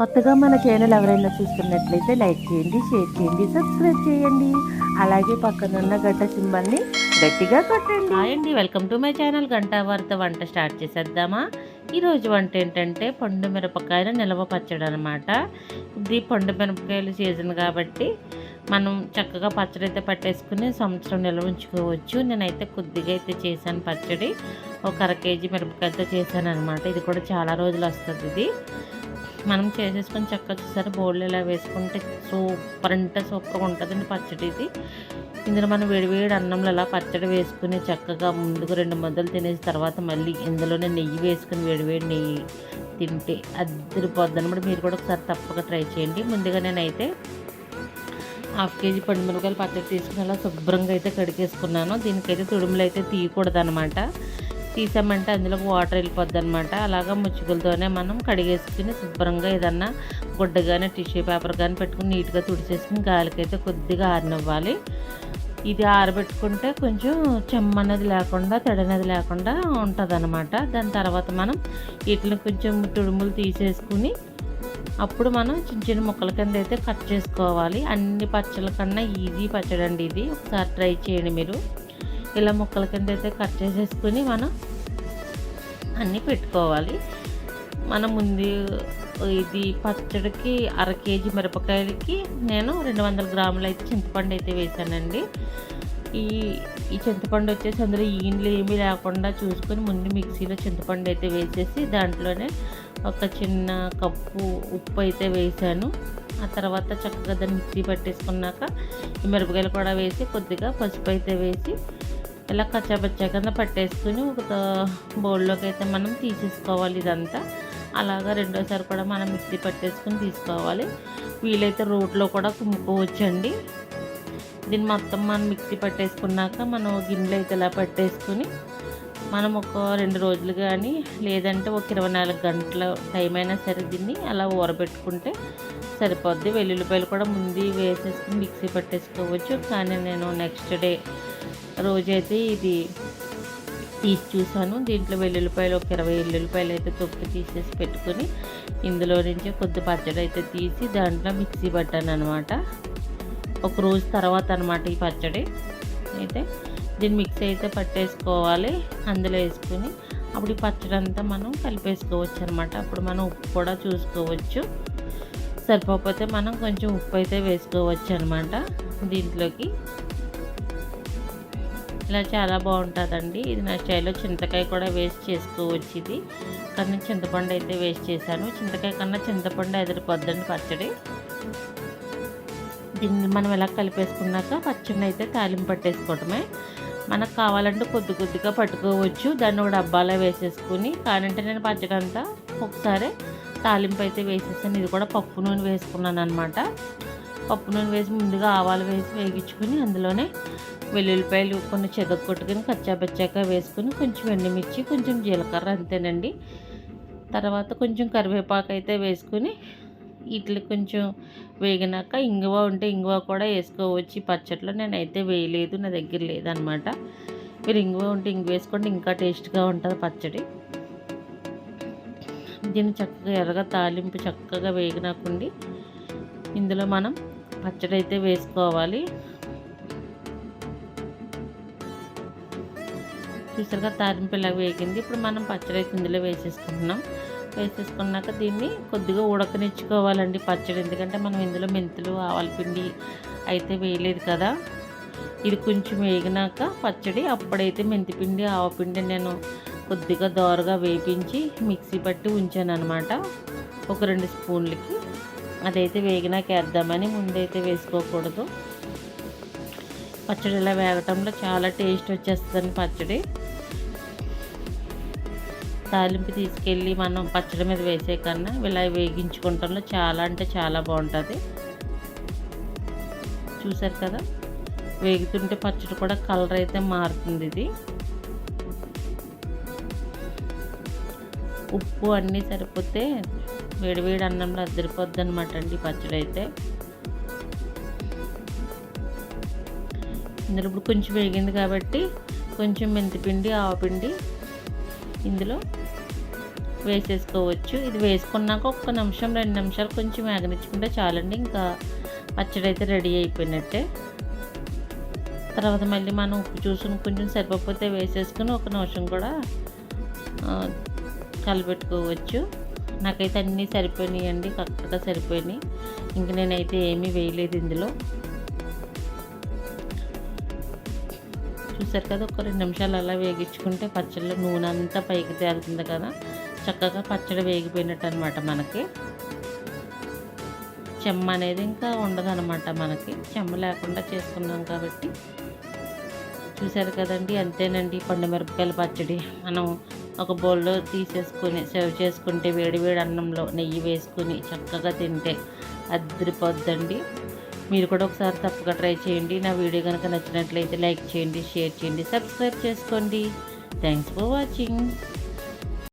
కొత్తగా మన ఛానల్ ఎవరైనా చూస్తున్నట్లయితే లైక్ చేయండి షేర్ చేయండి సబ్స్క్రైబ్ చేయండి. అలాగే పక్కనున్న గడ్డ సింబల్ని గట్టిగా కొట్టండి. అండి వెల్కమ్ టు మై ఛానల్ గంటా వార్త వంట స్టార్ట్ చేసేద్దామా? ఈరోజు వంట ఏంటంటే పండు మిరపకాయలు నిల్వ పచ్చడి అనమాట ఇది పండు మిరపకాయల సీజన్ కాబట్టి మనం చక్కగా పచ్చడి అయితే పట్టేసుకుని సంవత్సరం నిల్వ ఉంచుకోవచ్చు. నేనైతే కొద్దిగా అయితే చేశాను పచ్చడి. ఒక అర కేజీ మిరపకాయలతో చేశాను అనమాట ఇది కూడా చాలా రోజులు వస్తుంది ఇది. మనం చేసేసుకొని చక్కగా చూసారు? బోర్లు ఇలా వేసుకుంటే సూపర్ అంటే సూపర్గా ఉంటుందండి పచ్చడి ఇది ఇందులో మనం వేడివేడి అన్నంలో అలా పచ్చడి వేసుకుని చక్కగా ముందుకు రెండు ముద్దలు తినేసిన తర్వాత మళ్ళీ ఇందులోనే నెయ్యి వేసుకుని వేడివేడి నెయ్యి తింటే అద్దరిపోద్ది అనమాట మీరు కూడా ఒకసారి తప్పక ట్రై చేయండి. ముందుగా నేనైతే హాఫ్ కేజీ పండు మిరపకాయలు పచ్చడి తీసుకుని అలా శుభ్రంగా అయితే కడిగేసుకున్నాను. దీనికైతే తుడుములు అయితే తీయకూడదు అనమాట తీసామంటే అందులో వాటర్ వెళ్ళిపోద్ది అనమాట అలాగా ముచ్చుకలతోనే మనం కడిగేసుకుని శుభ్రంగా ఏదన్నా గుడ్డ కానీ టిష్యూ పేపర్ కానీ పెట్టుకుని నీట్గా తుడిచేసుకుని గాలికైతే కొద్దిగా ఆరనివ్వాలి. ఇది ఆరబెట్టుకుంటే కొంచెం చెమ్మన్నది లేకుండా తడనది లేకుండా ఉంటుంది అనమాట దాని తర్వాత మనం వీటిని కొంచెం తుడుములు తీసేసుకుని అప్పుడు మనం చిన్న చిన్న ముక్కల కింద అయితే కట్ చేసుకోవాలి. అన్ని పచ్చళ్ళ కన్నా ఈజీ పచ్చడి అండి ఇది. ఒకసారి ట్రై చేయండి మీరు. ఇలా ముక్కల కింద అయితే కట్ చేసేసుకుని మనం అన్నీ పెట్టుకోవాలి. మనం ముందు ఇది పచ్చడికి అర కేజీ మిరపకాయలకి నేను రెండు వందల గ్రాములు అయితే చింతపండు అయితే వేసానండి. ఈ ఈ చింతపండు వచ్చేసి అందులో ఈన్లు ఏమీ లేకుండా చూసుకొని ముందు మిక్సీలో చింతపండు అయితే వేసేసి దాంట్లోనే ఒక చిన్న కప్పు ఉప్పు అయితే వేసాను. ఆ తర్వాత చక్కగా దాన్ని మిక్సీ పట్టేసుకున్నాక ఈ మిరపకాయలు కూడా వేసి కొద్దిగా పసుపు అయితే వేసి ఇలా కచ్చాపచ్చా కింద పట్టేసుకుని ఒక బౌల్లోకి అయితే మనం తీసేసుకోవాలి ఇదంతా. అలాగా రెండోసారి కూడా మనం మిక్సీ పట్టేసుకుని తీసుకోవాలి. వీలైతే రోట్లో కూడా కుమ్ముకోవచ్చండి దీన్ని మొత్తం మనం మిక్సీ పట్టేసుకున్నాక మనం గిన్నెలు అయితే ఇలా పట్టేసుకుని మనం ఒక రెండు రోజులు కానీ లేదంటే ఒక ఇరవై నాలుగు గంటల టైం అయినా సరే దీన్ని అలా ఊరబెట్టుకుంటే సరిపోద్ది. వెల్లుల్లిపాయలు కూడా ముందు వేసేసుకుని మిక్సీ పట్టేసుకోవచ్చు. కానీ నేను నెక్స్ట్ డే రోజైతే ఇది తీసి చూసాను దీంట్లో వెల్లుల్లిపాయలు ఒక ఇరవై వెల్లుల్లిపాయలు అయితే తొక్కి తీసేసి పెట్టుకుని ఇందులో నుంచి కొద్ది పచ్చడి అయితే తీసి దాంట్లో మిక్సీ పట్టాను అనమాట ఒక రోజు తర్వాత అనమాట ఈ పచ్చడి. అయితే దీన్ని మిక్సీ అయితే పట్టేసుకోవాలి. అందులో వేసుకుని అప్పుడు ఈ పచ్చడి అంతా మనం కలిపేసుకోవచ్చు అనమాట అప్పుడు మనం ఉప్పు కూడా చూసుకోవచ్చు. సరిపోకపోతే మనం కొంచెం ఉప్పు అయితే వేసుకోవచ్చు అనమాట దీంట్లోకి. ఇలా చాలా బాగుంటుందండి. ఇది నా స్టైల్లో చింతకాయ కూడా వేస్ట్ చేసుకోవచ్చు ఇది కానీ చింతపండు అయితే వేస్ట్ చేశాను. చింతకాయ కన్నా చింతపండు ఎదిరిపోద్దండి పచ్చడి. దీన్ని మనం ఎలా కలిపేసుకున్నాక పచ్చడిని అయితే తాలింపు పట్టేసుకోవటమే. మనకు కావాలంటే కొద్ది కొద్దిగా పట్టుకోవచ్చు. దాన్ని ఒక డబ్బాలో వేసేసుకుని కానంటే నేను పచ్చడి అంతా ఒకసారి తాలింపు అయితే వేసేసాను. ఇది కూడా పప్పు నూనె వేసుకున్నాను అనమాట పప్పు నూనె వేసి ముందుగా ఆవాలు వేసి వేగించుకుని అందులోనే వెల్లుల్లిపాయలు కొన్ని చెదకు కొట్టుకుని కచ్చాపచ్చాక వేసుకుని కొంచెం ఎండుమిర్చి కొంచెం జీలకర్ర అంతేనండి. తర్వాత కొంచెం కరివేపాకు అయితే వేసుకుని వీటిని కొంచెం వేగినాక ఇంగువ ఉంటే ఇంగువ కూడా వేసుకోవచ్చు. ఈ పచ్చట్లో నేనైతే వేయలేదు నా దగ్గర లేదనమాట. మీరు ఇంగువ ఉంటే ఇంగు వేసుకోండి ఇంకా టేస్ట్గా ఉంటుంది పచ్చడి. దీన్ని చక్కగా ఎర్రగా తాలింపు చక్కగా వేగినాకుండి ఇందులో మనం పచ్చడి అయితే వేసుకోవాలి. చూసారుగా తాలింపు వేగింది? ఇప్పుడు మనం పచ్చడి అయితే ఇందులో వేసేసుకుంటున్నాం. వేసేసుకున్నాక దీన్ని కొద్దిగా ఉడకనిచ్చుకోవాలండి పచ్చడి. ఎందుకంటే మనం ఇందులో మెంతులు ఆవాల పిండి అయితే వేయలేదు కదా. ఇది కొంచెం వేగినాక పచ్చడి అప్పుడైతే మెంతిపిండి ఆవపిండి నేను కొద్దిగా దోరగా వేపించి మిక్సీ పట్టి ఉంచాను అనమాట ఒక రెండు స్పూన్లకి. అదైతే వేగినాక వేద్దామని ముందైతే వేసుకోకూడదు. పచ్చడి ఇలా వేగటంలో చాలా టేస్ట్ వచ్చేస్తుంది పచ్చడి. తాలింపు తీసుకెళ్ళి మనం పచ్చడి మీద వేసే కన్నా ఇలా వేగించుకుంటాంలో చాలా అంటే చాలా బాగుంటుంది. చూసారు కదా? వేగుతుంటే పచ్చడి కూడా కలర్ అయితే మారుతుంది ఇది. ఉప్పు అన్నీ సరిపోతే వేడివేడి అన్నంలో అద్దరిపోద్ది అనమాట అండి పచ్చడి అయితే. ఇందులో ఇప్పుడు కొంచెం వేగింది కాబట్టి కొంచెం మెంతిపిండి ఆవపిండి ఇందులో వేసేసుకోవచ్చు. ఇది వేసుకున్నాక ఒక్క నిమిషం రెండు నిమిషాలు కొంచెం వేగనిచ్చుకుంటే చాలండి. ఇంకా పచ్చడి అయితే రెడీ అయిపోయినట్టే. తర్వాత మళ్ళీ మనం ఉప్పు చూసుకుని కొంచెం సరిపోతే వేసేసుకుని ఒక నిమిషం కూడా కలిపెట్టుకోవచ్చు నాకైతే అన్నీ సరిపోయినాయి అండి కరెక్ట్గా సరిపోయినాయి. ఇంక నేనైతే ఏమీ వేయలేదు ఇందులో. చూసారు కదా ఒక రెండు నిమిషాలు అలా వేగించుకుంటే పచ్చడిలో నూనె అంతా పైకి తేలుతుంది కదా. చక్కగా పచ్చడి వేగిపోయినట్టు అనమాట మనకి. చెమ్మ అనేది ఇంకా ఉండదన్నమాట మనకి. చెమ్మ లేకుండా చేసుకున్నాం కాబట్టి. చూసారు కదండి అంతేనండి పండు మిరపకాయల పచ్చడి. మనం ఒక బౌల్లో తీసేసుకొని సర్వ్ చేసుకుంటే వేడి వేడి అన్నంలో నెయ్యి వేసుకుని చక్కగా తింటే అద్దరిపోద్దండి మీరు కూడా ఒకసారి తప్పక ట్రై చేయండి. నా వీడియో కనుక నచ్చినట్లయితే లైక్ చేయండి షేర్ చేయండి సబ్స్క్రైబ్ చేసుకోండి. Thanks for watching